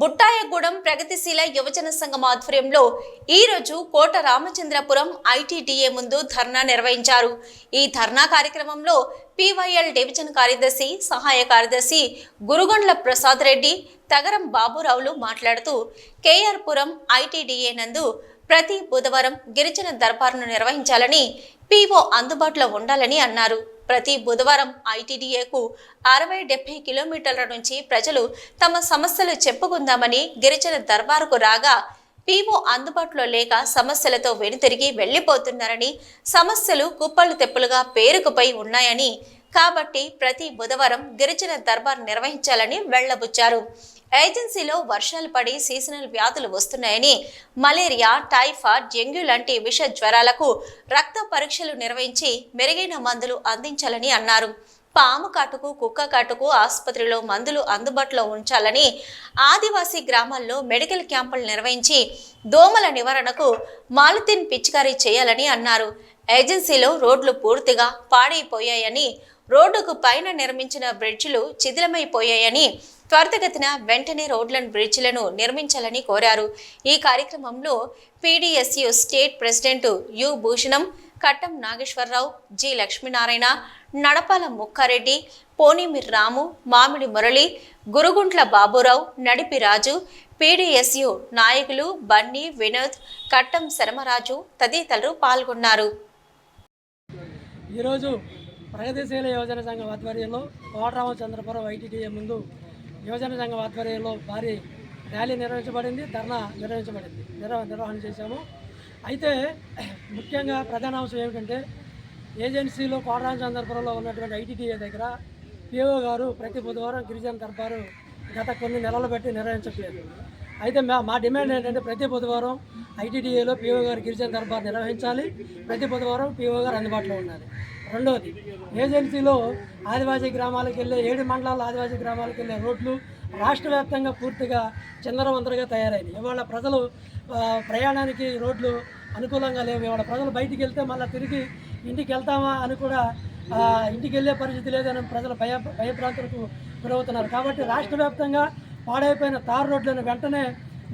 బుట్టాయగూడెం ప్రగతిశీల యువజన సంఘం ఆధ్వర్యంలో ఈరోజు కోట రామచంద్రపురం ఐటీడీఏ ముందు ధర్నా నిర్వహించారు. ఈ ధర్నా కార్యక్రమంలో పీవైఎల్ డివిజన్ కార్యదర్శి సహాయ కార్యదర్శి గురుగొండ్ల ప్రసాద్ రెడ్డి తగరం బాబురావులు మాట్లాడుతూ కేఆర్ పురం ఐటీడీఏ నందు ప్రతి బుధవారం గిరిజన దర్బార్ను నిర్వహించాలని పీఓ అందుబాటులో ఉండాలని అన్నారు. ప్రతి బుధవారం ఐటీడీఏకు అరవై డెబ్బై కిలోమీటర్ల నుంచి ప్రజలు తమ సమస్యలు చెప్పుకుందామని గిరిజన దర్బారుకు రాగా పీఓ అందుబాటులో లేక సమస్యలతో వెనుతిరిగి వెళ్ళిపోతున్నారని సమస్యలు కుప్పలు తెప్పులుగా పేరుకుపోయి ఉన్నాయని. కాబట్టి ప్రతి బుధవారం గిరిజన దర్బార్ నిర్వహించాలని వెళ్ళబుచ్చారు. ఏజెన్సీలో వర్షాలు పడి సీజనల్ వ్యాధులు వస్తున్నాయని మలేరియా టైఫాయిడ్ డెంగ్యూ లాంటి విష జ్వరాలకు రక్త పరీక్షలు నిర్వహించి మెరుగైన మందులు అందించాలని అన్నారు. పాము కాటుకు కుక్క కాటుకు ఆసుపత్రిలో మందులు అందుబాటులో ఉంచాలని ఆదివాసీ గ్రామాల్లో మెడికల్ క్యాంపులు నిర్వహించి దోమల నివారణకు మాలిథిన్ పిచికారీ చేయాలని అన్నారు. ఏజెన్సీలో రోడ్లు పూర్తిగా పాడైపోయాయని రోడ్డుకు పైన నిర్మించిన బ్రిడ్జిలు శిథిలమైపోయాయని త్వరితగతిన వెంటనే రోడ్లను బ్రిడ్జిలను నిర్మించాలని కోరారు. ఈ కార్యక్రమంలో PDSU state president U. Bhushanam Kattam Nageswara Rao G. Lakshminarayana Nadapala Mukka Reddy పోనీమిర్ Ramu Mamidi Murali Guruguntla Baburao నడిపి రాజు పీడీఎస్యు నాయకులు బన్నీ వినోద్ కట్టం శరమరాజు తదితరులు పాల్గొన్నారు. ఈరోజు ప్రగతిశీల యువజన సంఘం ఆధ్వర్యంలో కోటరామచంద్రపురం ఐటీడీఏ ముందు యువజన సంఘం ఆధ్వర్యంలో భారీ ర్యాలీ నిర్వహించబడింది ధర్నా నిర్వహించబడింది నిర్వ నిర్వహణ చేశాము. అయితే ముఖ్యంగా ప్రధాన అంశం ఏమిటంటే ఏజెన్సీలో కోటరామచంద్రపురంలో ఉన్నటువంటి ఐటీడీఏ దగ్గర పిఓ గారు ప్రతి బుధవారం గిరిజన దర్బారు గత కొన్ని నెలలు బట్టి నిర్వహించట్లేదు. అయితే మా మా డిమాండ్ ఏంటంటే ప్రతి బుధవారం ఐటీడీఏలో పిఓ గారు గిరిజన దర్బార్ నిర్వహించాలి ప్రతి బుధవారం పిఓ గారు అందుబాటులో ఉండాలి. రెండవది ఏజెన్సీలో ఆదివాసీ గ్రామాలకు వెళ్ళే ఏడు మండలాల ఆదివాసీ గ్రామాలకు వెళ్ళే రోడ్లు రాష్ట్ర వ్యాప్తంగా పూర్తిగా చిందరవందరగా తయారైనాయి. ఇవాళ ప్రజలు ప్రయాణానికి రోడ్లు అనుకూలంగా లేవు. ఇవాళ ప్రజలు బయటికి వెళ్తే మళ్ళీ తిరిగి ఇంటికి వెళ్తామా అని కూడా ఇంటికి వెళ్ళే పరిస్థితి లేదని ప్రజలు భయ భయప్రాంతులకు గురవుతున్నారు. కాబట్టి రాష్ట్ర వ్యాప్తంగా పాడైపోయిన తారు రోడ్లను వెంటనే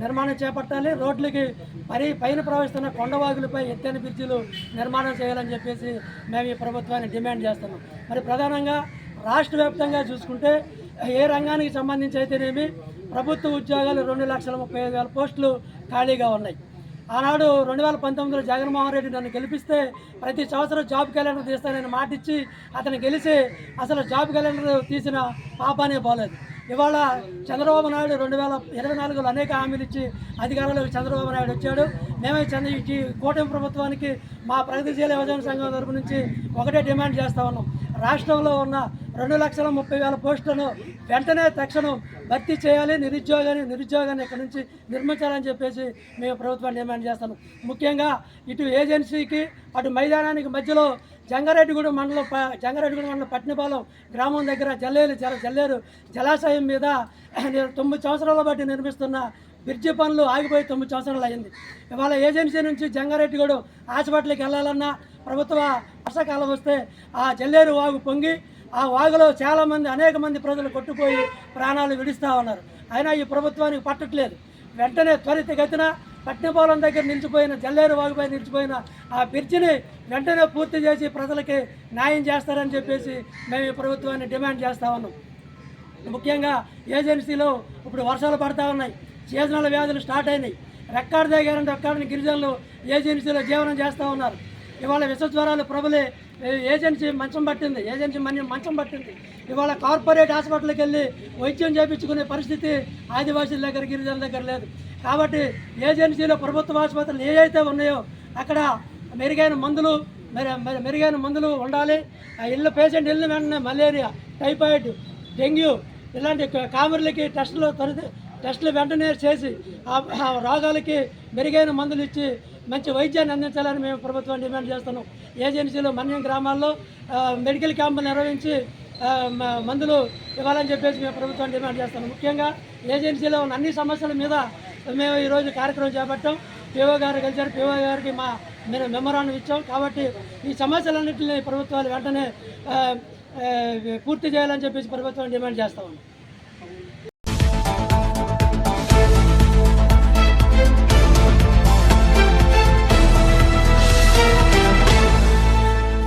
నిర్మాణం చేపట్టాలి. రోడ్లకి పరి పైన ప్రవహిస్తున్న కొండవాగులపై ఎత్తైన బ్రిడ్జిలు నిర్మాణం చేయాలని చెప్పేసి మేము ఈ ప్రభుత్వాన్ని డిమాండ్ చేస్తున్నాం. మరి ప్రధానంగా రాష్ట్ర వ్యాప్తంగా చూసుకుంటే ఏ రంగానికి సంబంధించి అయితేనేమి ప్రభుత్వ ఉద్యోగాలు రెండు లక్షల ముప్పై ఐదు వేల పోస్టులు ఖాళీగా ఉన్నాయి. ఆనాడు రెండు వేల పంతొమ్మిదిలో జగన్మోహన్ రెడ్డి నన్ను గెలిపిస్తే ప్రతి సంవత్సరం జాబ్ క్యాలెండర్ తీస్తానని మాటిచ్చి అతను గెలిచి అసలు జాబ్ క్యాలెండర్ తీసిన పాపానే పోలేదు. ఇవాళ చంద్రబాబు నాయుడు రెండు వేల ఇరవై నాలుగులో అనేక హామీలు ఇచ్చి అధికారంలోకి చంద్రబాబు నాయుడు వచ్చాడు. మేమే చంద్ర ఈ కూటమి ప్రభుత్వానికి మా ప్రగతిశీల యువజన సంఘం తరపు నుంచి ఒకటే డిమాండ్ చేస్తా ఉన్నాం. రాష్ట్రంలో ఉన్న రెండు లక్షల ముప్పై వేల పోస్టులను వెంటనే తక్షణం భర్తీ చేయాలి. నిరుద్యోగాన్ని నిరుద్యోగాన్ని ఇక్కడ నుంచి నిర్మించాలని చెప్పేసి మేము ప్రభుత్వాన్ని డిమాండ్ చేస్తాను ముఖ్యంగా ఇటు ఏజెన్సీకి అటు మైదానానికి మధ్యలో జంగారెడ్డిగూడెం మండలం ప- జంగారెడ్డిగూడెం మండలం పట్టినపాలెం గ్రామం దగ్గర జల్లేరు జల జల్లేరు జలాశయం మీద తొమ్మిది సంవత్సరాల బట్టి నిర్మిస్తున్న బ్రిడ్జి పనులు ఆగిపోయి తొమ్మిది సంవత్సరాలు అయింది. ఇవాళ ఏజెన్సీ నుంచి జంగారెడ్డిగూడెం హాస్పిటల్కి వెళ్ళాలన్నా ప్రభుత్వ వర్షాకాలం వస్తే ఆ జల్లేరు వాగు పొంగి ఆ వాగులో చాలామంది అనేక మంది ప్రజలు కొట్టుపోయి ప్రాణాలు విడుస్తూ ఉన్నారు. అయినా ఈ ప్రభుత్వానికి పట్టట్లేదు. వెంటనే త్వరితగతిన పట్టిపోలం దగ్గర నిలిచిపోయిన జల్లేరు వాగుపై నిలిచిపోయిన ఆ బ్రిడ్జిని వెంటనే పూర్తి చేసి ప్రజలకి న్యాయం చేస్తారని చెప్పేసి మేము ఈ ప్రభుత్వాన్ని డిమాండ్ చేస్తా ఉన్నాం. ముఖ్యంగా ఏజెన్సీలో ఇప్పుడు వర్షాలు పడతా ఉన్నాయి. సీజనల్ వ్యాధులు స్టార్ట్ అయినాయి. రెక్కాడు దగ్గరంటే రెక్కాడిని గిరిజనులు ఏజెన్సీలో జీవనం చేస్తూ ఉన్నారు. ఇవాళ విష జ్వరాలు ప్రబలే ఏజెన్సీ మంచం పట్టింది ఏజెన్సీ మన మంచం పట్టింది. ఇవాళ కార్పొరేట్ హాస్పిటల్కి వెళ్ళి వైద్యం చేయించుకునే పరిస్థితి ఆదివాసీల దగ్గర గిరిజనుల దగ్గర లేదు. కాబట్టి ఏజెన్సీలో ప్రభుత్వ ఆసుపత్రులు ఏవైతే ఉన్నాయో అక్కడ మెరుగైన మందులు మెరుగైన మందులు ఉండాలి. ఆ ఇళ్ళ పేషెంట్ వెళ్ళిన వెంటనే మలేరియా టైఫాయిడ్ డెంగ్యూ ఇలాంటి కామర్లకి టెస్టులు త్వరిత టెస్టులు వెంటనే చేసి ఆ రోగాలకి మెరుగైన మందులు ఇచ్చి మంచి వైద్యాన్ని అందించాలని మేము ప్రభుత్వం డిమాండ్ చేస్తున్నాం. ఏజెన్సీలో మన్యం గ్రామాల్లో మెడికల్ క్యాంపులు నిర్వహించి మందులు ఇవ్వాలని చెప్పేసి మేము ప్రభుత్వం డిమాండ్ చేస్తున్నాం. ముఖ్యంగా ఏజెన్సీలో ఉన్న అన్ని సమస్యల మీద మేము ఈరోజు కార్యక్రమం చేపట్టాం. పిఓ గారు కలిసారు పిఓ గారికి మా మేము మెమరాండం ఇచ్చాం. కాబట్టి ఈ సమస్యలన్నింటినీ ప్రభుత్వాలు వెంటనే పూర్తి చేయాలని చెప్పేసి ప్రభుత్వం డిమాండ్ చేస్తా ఉన్నాం.